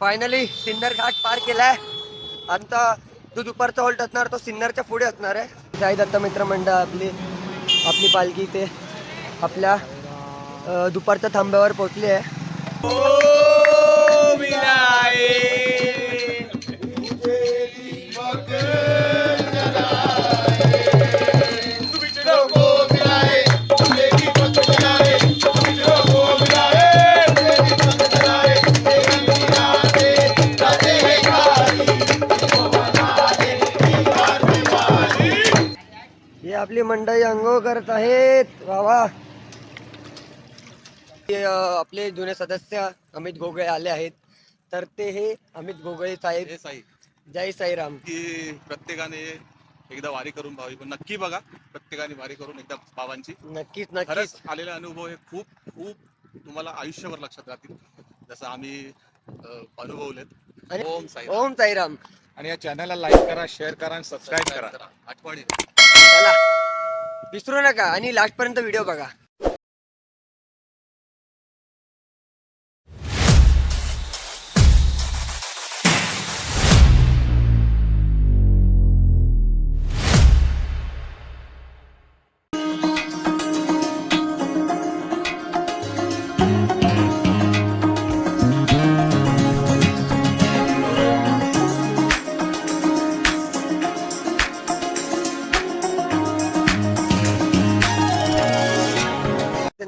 Finally Sinnar घाट पार केलाय. आता जो दुपारचा होल्ट असणार तो सिन्नरच्या पुढे असणार आहे. जाई दत्त मित्र मंडळ आपली आपली पालखी ते आपल्या दुपारच्या थांब्यावर पोहोचली आहे. आपली मंडळी अंघोळ करत आहेत. वा आपले जुने सदस्य अमित गोगळे आले आहेत. तर ते हे अमित गोगळे साहेब. हे साई. जय साईराम. की प्रत्येकाने एकदा वारी करून भावी. पण नक्की बघा प्रत्येकाने वारी करून एकदा बाबांची. नक्कीच नक्कीच. खरंच आलेले अनुभव हे खूप खूप तुम्हाला आयुष्यभर लक्षात राहतील. जसं आम्ही अं, अनुभवलेत. ओम साई ओम साईराम. आणि या चॅनलला लाईक करा शेअर करा आणि सबस्क्राईब करा. आठवणी. चला. विसरू नका आणि लास्ट पर्यंत व्हिडिओ बघा.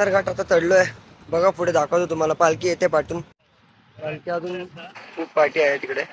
सिन्नर घाट आता चढलोय. बघा पुढे दाखवतो तुम्हाला. पालखी येते पाठून. पालखी अजून खूप पार्टी आहे तिकडे.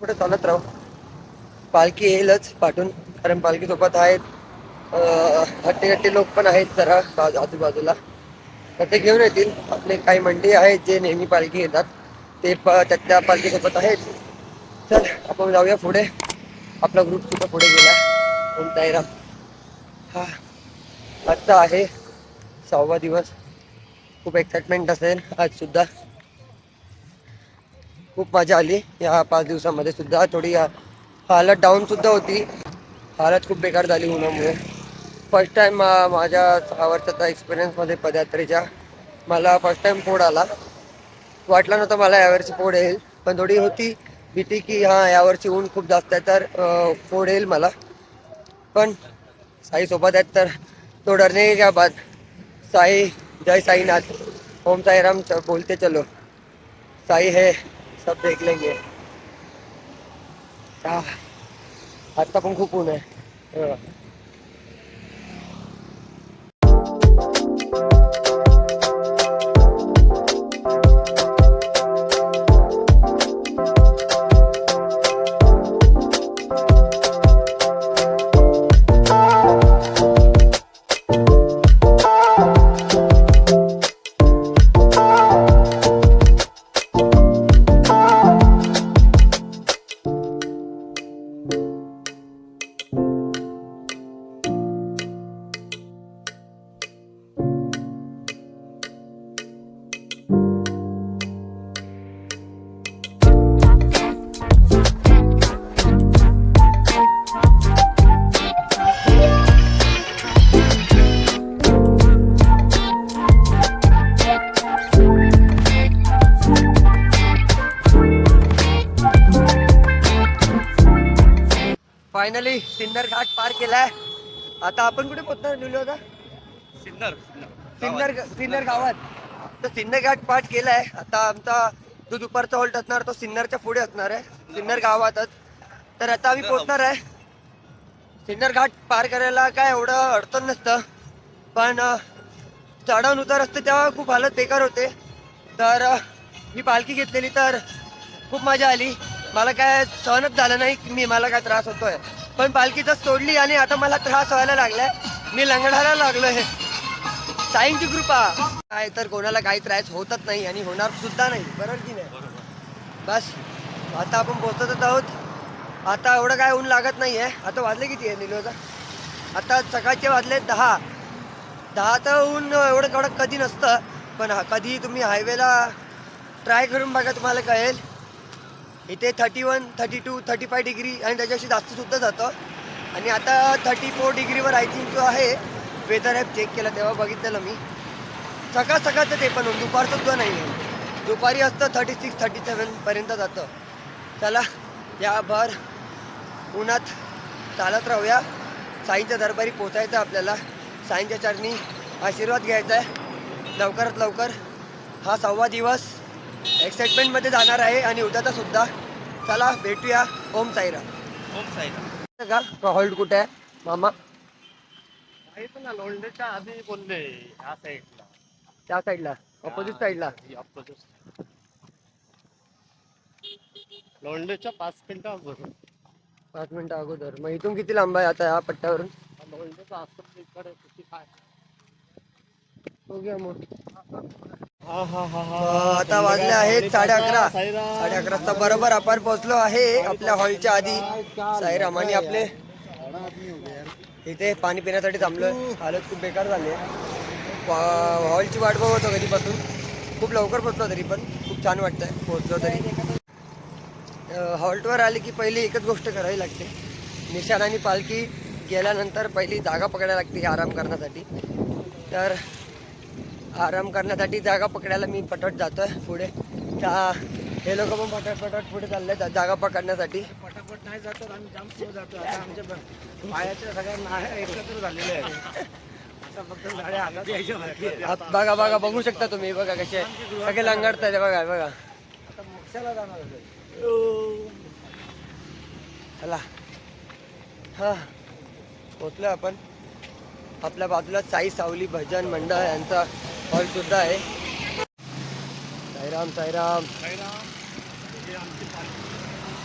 पुढे चालत राहू. पालखी येईलच पाठून कारण पालखी सोबत आहेत. हट्टे हट्टे लोक पण आहेत जरा आजूबाजूला. तर ते घेऊन येतील. आपले काही मंडळी आहेत जे नेहमी पालखी येतात ते प त्या पालखी सोबत आहेत. चल आपण जाऊया पुढे. आपला ग्रुप सुद्धा पुढे गेला. कोणताही राम हा. आजचा आहे सहावा दिवस. खूप एक्साइटमेंट असेल आज सुद्धा. खूप मजा आली या पाच दिवसामध्ये सुद्धा. थोडी हालत डाऊन सुद्धा होती. हालत खूप बेकार झाली उन्हामुळे. फर्स्ट मा माझ्या सहा वर्षाचा एक्सपिरियन्समध्ये पदयात्रेच्या. मला फर्स्ट टाइम पोड आला. वाटलं नव्हतं मला यावर्षी फोड येईल. पण थोडी होती. भीती की हां यावर्षी ऊन खूप जास्त आहे तर फोड येईल मला. पण साई सोबत आहेत तर तो डरने की क्या बाद. साई जय साईनाथ. ओम साईराम च- बोलते चलो. साई है सब देख लेंगे. आता पण खूप ऊन आहे. सिन्नर घाट पार केलाय. आता आपण कुठे पोहोचणार निलो होता सिन्नर सिन्नर सिन्नर गावात. तर सिन्नर घाट पार केलाय. आता आमचा जो दुपारचा होल्ट असणार तो सिन्नरच्या पुढे असणार आहे. सिन्नर गावातच. तर आता आम्ही पोहोचणार आहे. सिन्नर घाट पार करायला काय एवढं अडचण नसतं. पण चढण उतार असते तेव्हा खूप हालत बेकार होते. तर मी पालखी घेतलेली तर खूप मजा आली. मला काय सहनच झालं नाही की मी मला काय त्रास होतोय. पण पालखीच सोडली आणि आता मला त्रास व्हायला लागलाय. मी लंगडायला लागलोय. साईंची कृपा. काय तर कोणाला काही त्रास होतच नाही आणि होणार सुद्धा नाही. बरोबर की नाही? बस. आता आपण पोहोचतच आहोत. आता एवढं काय ऊन लागत नाही आहे आता वाजले किती आहे निलोजा आता सकाळचे वाजले दहा. दहा तर ऊन एवढं कडक कधी नसतं. पण कधी तुम्ही हायवेला ट्राय करून बघा तुम्हाला कळेल. इथे thirty one thirty two thirty five degree आणि त्याच्याशी जास्त सुद्धा जातं. आणि आता थर्टी फोर डिग्रीवर आय थिंक जो आहे वेदर ॲप चेक केलं तेव्हा बघितलेलं मी. सकाळ सकाळचं ते पण दुपारचं सुद्धा नाही आहे. दुपारी असतं थर्टी सिक्स थर्टी सेवनपर्यंत जातं. चला या भर उन्हात चालत राहूया. साईंच्या दरबारी पोचायचं आपल्याला. साईंच्या चरणी आशीर्वाद घ्यायचा आहे. लवकरात लवकर हा सव्वा दिवस एक्साइटमेंटमध्ये जाणार आहे आणि उद्याचा सुद्धा. चला भेटूया. ओम साईरा ओम साईराम. का हॉल्ट कुठे आहे? मामा. ना लोंढेच्या आधी बोलले ह्या साईडला. त्या साईडला ऑपोजिट साईडला. ऑपोजिट लोंढेच्या पाच मिनिटं अगोदर. पाच मिनिटं अगोदर. मग इथून किती लांब आहे आता या पट्ट्यावरून? लोंढेचं असं इकडे किती काय? मग. हा हा अं, आता वाजले आहेत साडे अकरा. साडे अकरा बरोबर आपण पोहोचलो आहे आपल्या हॉलच्या आधी. साईराम आणि आपले इथे पाणी पिण्यासाठी थांबलो हालत खूप बेकार झाली हॉलची वाट बघतो कधीपासून. खूप लवकर पोहोचलो तरी पण. खूप छान वाटतंय पोहोचलो तरी. हॉल्टवर आले की पहिली एकच गोष्ट करावी लागते. निशाण आणि पालखी गेल्यानंतर पहिली जागा पकडायला लागते आराम करण्यासाठी. तर आराम करण्यासाठी जागा पकडायला मी पटट जातोय पुढे. त्या हे लोक पण पटट पटट पुढे चालले आहेत जागा पकडण्यासाठी. पटापट नाही जातो आम्ही जाम स्लो जातो आता आमच्या पायाच्या सगळ्या नाळ्या एकत्र झालेल्या आहेत. बघा बघा बघू शकता तुम्ही बघा कसे सगळे लंगाडताय बघा बघा. आहे. चला. हा. पोचलो आपण. आपल्या बाजूला साई सावली भजन मंडळ यांचा हॉल सुद्धा आहे. साईराम साईराम.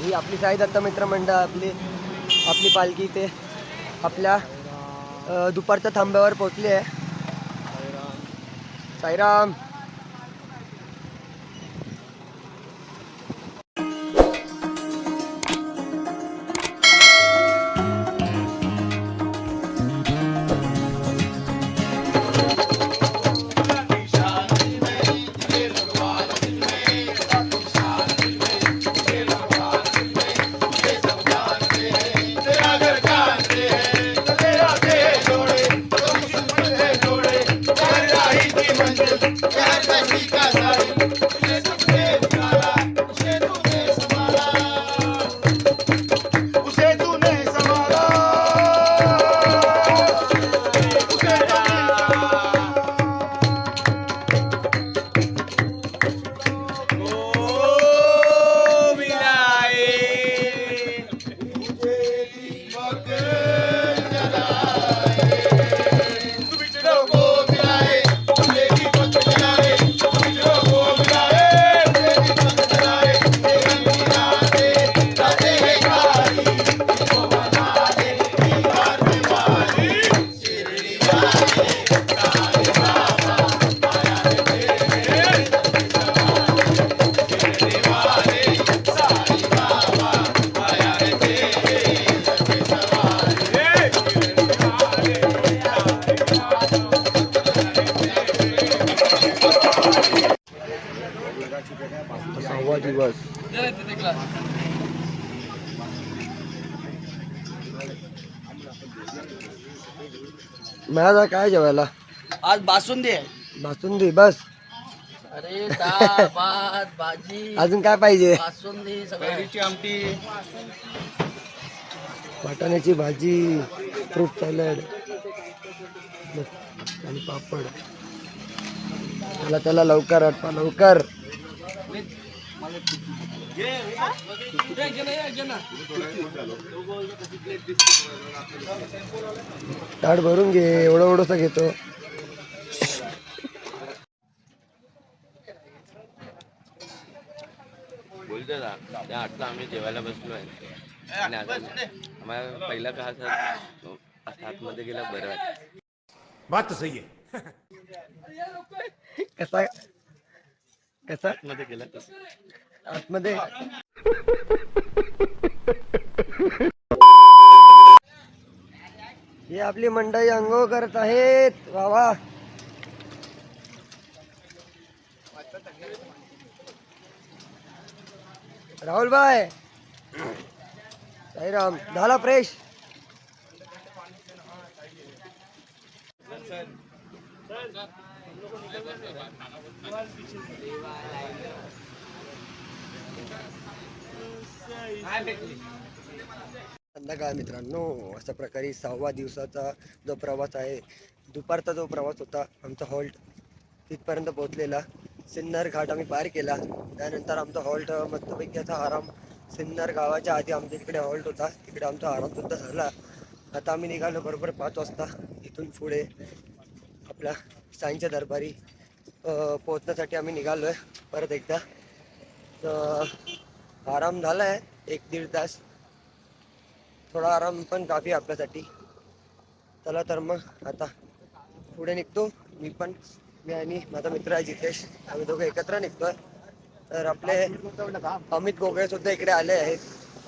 ही आपली साई दत्त मित्र मंडळ आपली आपली पालखी ते आपल्या दुपारच्या थांब्यावर पोचली आहे. साईराम. सहावा दिवस. माझा काय जेवायला? आज बासुंदी आहे. बासुंदी बस. अरे भात भाजी अजून काय पाहिजे? बासुंदी सगळं. आमटी. वाटाण्याची भाजी फ्रूट सॅलड आणि पापड. चला चला लवकर आटपा लवकर. ताट भरून घे एवढं एवढंसं घेतो. बोलतो ना त्या आठला आम्ही जेवायला बसलो आहे. आणि आता आम्हाला पहिला का असं आतमध्ये गेला बरं वाटतं बात सही है कसा कसा? मध्ये गेला आतमध्ये? ही आपली मंडळी अंघोळ करत आहेत. वा राहुल भाई. साईराम झाला फ्रेश. संध्याकाळ मित्रांनो अशा प्रकारे सहावा दिवसाचा जो प्रवास आहे दुपारचा जो प्रवास होता आमचा हॉल्ट तिथपर्यंत पोहोचलेला. सिन्नर घाट आम्ही पार केला. त्यानंतर आमचा हॉल्ट मस्तपैकी असा आराम सिन्नर गावाच्या आधी आमच्या इकडे हॉल्ट होता. तिकडे आमचा आराम सुद्धा झाला. आता आम्ही निघालो बरोबर पाच वाजता. इथून पुढे आपल्या साईंच्या दरबारी पोहोचण्यासाठी आम्ही निघालो आहे परत एकदा. तर आराम झाला आहे एक दीड तास. थोडा आराम पण काफी आपल्यासाठी. चला तर मग आता पुढे निघतो. मी पण मी आणि माझा मित्र आहे जितेश. आम्ही दोघं एकत्र निघतोय. तर आपले अमित गोगळे सुद्धा इकडे आले आहेत.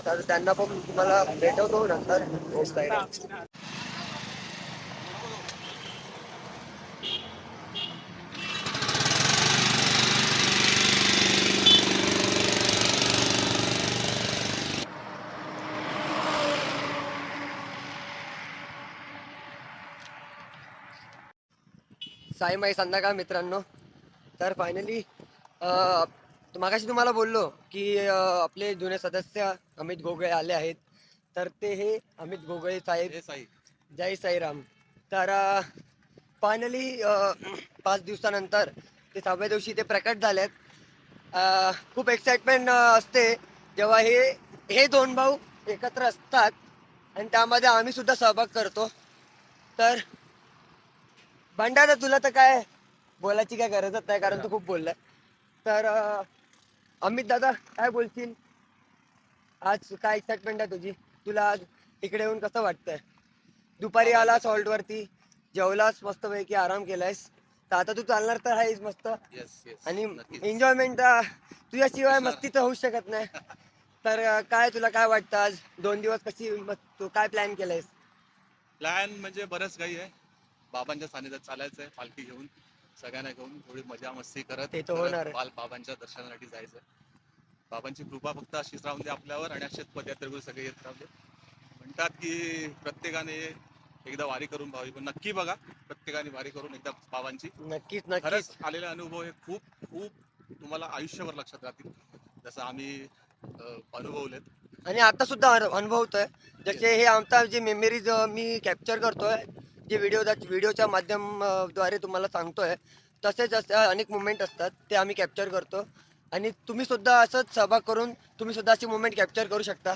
तर त्यांना पण तुम्हाला भेटवतो नंतर. पोहोचता साई माई संध्याकाळ मित्रांनो. तर फायनली मागाशी तुम्हाला बोललो की आपले जुने सदस्य अमित गोगळे आले आहेत. तर ते हे अमित गोगळे साहेब. साई. जय साईराम. तर फायनली पाच दिवसानंतर ते सहाव्या दिवशी ते प्रकट झालेत. अं, खूप एक्साइटमेंट असते. जेव्हा हे हे दोन भाऊ एकत्र असतात. आणि त्यामध्ये आम्ही सुद्धा सहभाग करतो. तर भंडारा तुला तर काय बोलायची काय गरजच नाही कारण तू खूप बोललाय. तर अमित दादा काय बोलशील? आज काय एक्साइटमेंट आहे तुझी? तुला आज इकडे येऊन कसं वाटतंय? दुपारी आलास हॉल्ट वरती जेवलास मस्त पैकी आराम केलायस. तर आता तू चालणार तर आहेस मस्त. आणि. एन्जॉयमेंट तुझ्याशिवाय मस्ती तर होऊ शकत नाही. तर काय तुला काय वाटतं आज? दोन दिवस कशी तू काय प्लॅन केलंयस? प्लॅन म्हणजे बरंच काही आहे. बाबांच्या सानिध्यात चालायचं आहे पालखी घेऊन सगळ्यांना घेऊन थोडी मजा मस्ती करत ते तर परत होणार आहे. बाल बाबांच्या दर्शनासाठी जायचं बाबांची कृपा फक्त अशीच राहून दे आपल्यावर आणि असेच पदयात्रेवर सगळे येत राहू दे. म्हणतात की प्रत्येकाने एकदा वारी करून भावी पण नक्की बघा प्रत्येकाने वारी करून एकदा बाबांची. नक्कीच खरंच आलेले अनुभव हे खूप खूप तुम्हाला आयुष्यभर लक्षात राहतील. जसं आम्ही अं, अनुभवलेत. आणि आता सुद्धा अनु- अनुभवतोय. जसे हे आमचा जे मेमरीज मी कॅप्चर करतोय जे व्हिडिओ व्हिडिओच्या माध्यम अ, द्वारे तुम्हाला सांगतोय तसेच असे अनेक मुवमेंट असतात ते आम्ही कॅप्चर करतो. आणि तुम्ही सुद्धा असंच सहभाग करून तुम्ही सुद्धा अशी मुवमेंट कॅप्चर करू शकता.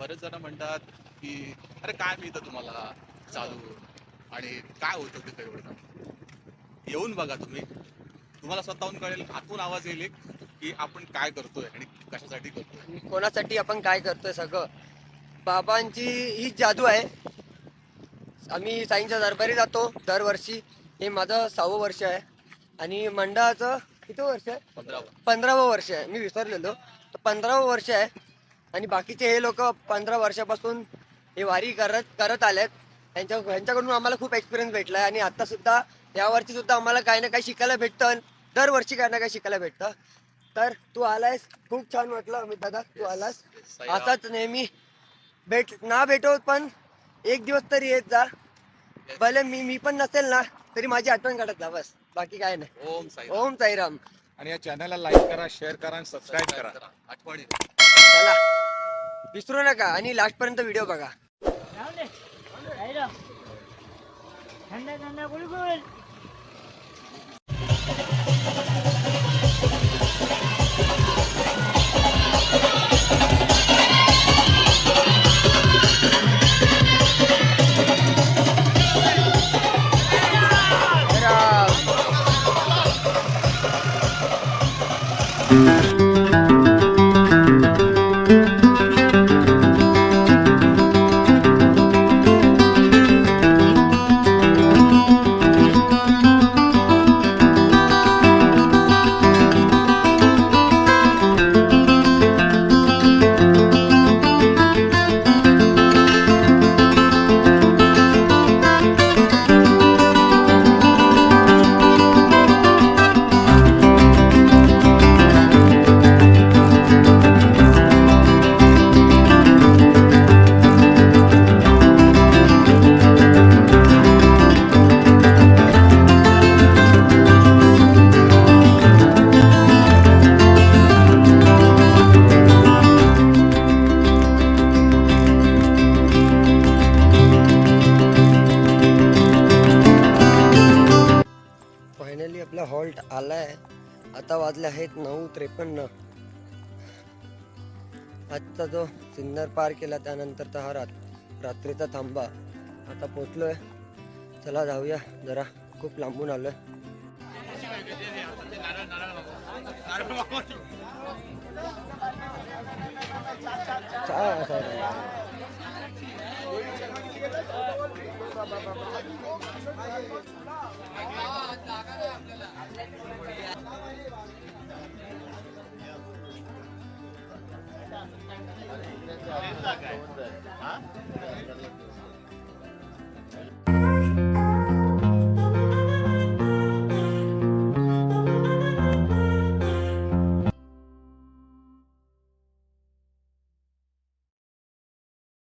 बरेच जण म्हणतात की अरे काय मिळतं तुम्हाला चालू आणि काय होतं तिथं एवढं? येऊन बघा तुम्ही. तुम्हाला स्वतःहून कळेल आतून आवाज येईल की आपण काय करतोय आणि कशासाठी करतोय. कोणासाठी आपण काय करतोय सगळं. बाबांची ही जादू आहे आम्ही साईंच्या दरबारी जातो दरवर्षी. हे माझं सहावं वर्ष आहे. आणि मंडळाचं किती वर्ष आहे? पंधरा पंधरावं वर्ष आहे. मी विसरलेलो. तर पंधरावं वर्ष आहे. आणि बाकीचे हे लोक पंधरा वर्षापासून हे वारी करत करत आलेत. त्यांच्या ह्यांच्याकडून आम्हाला खूप एक्सपिरियन्स भेटला आहे आणि आता सुद्धा यावरती सुद्धा आम्हाला काही ना काही शिकायला भेटतं. दरवर्षी काही ना काही शिकायला भेटतं. तर तू आलायस. खूप छान वाटलं अमित दादा. तू आलास. असाच नेहमी भेट ना भेटो पण एक दिवस तरी येत जा. भले मी मी पण नसेल ना तरी माझी आठवण काढत जा बस. बाकी काय नाही. ओम साई ओम साईराम. आणि या चॅनलला लाईक करा शेअर करा आणि सबस्क्राईब करा. आठवणी. चला. विसरू नका आणि लास्ट पर्यंत व्हिडिओ बघा थंड थंड गुळगुळ. फायनली आलाय. आता वाजले आहेत नऊ त्रेपन्न. आजचा जो सिन्नर पार केला त्यानंतरचा हा रात रात्रीचा थांबा. आता पोचलोय चला जाऊया. जरा खूप लांबून आलोय. चहा असायला.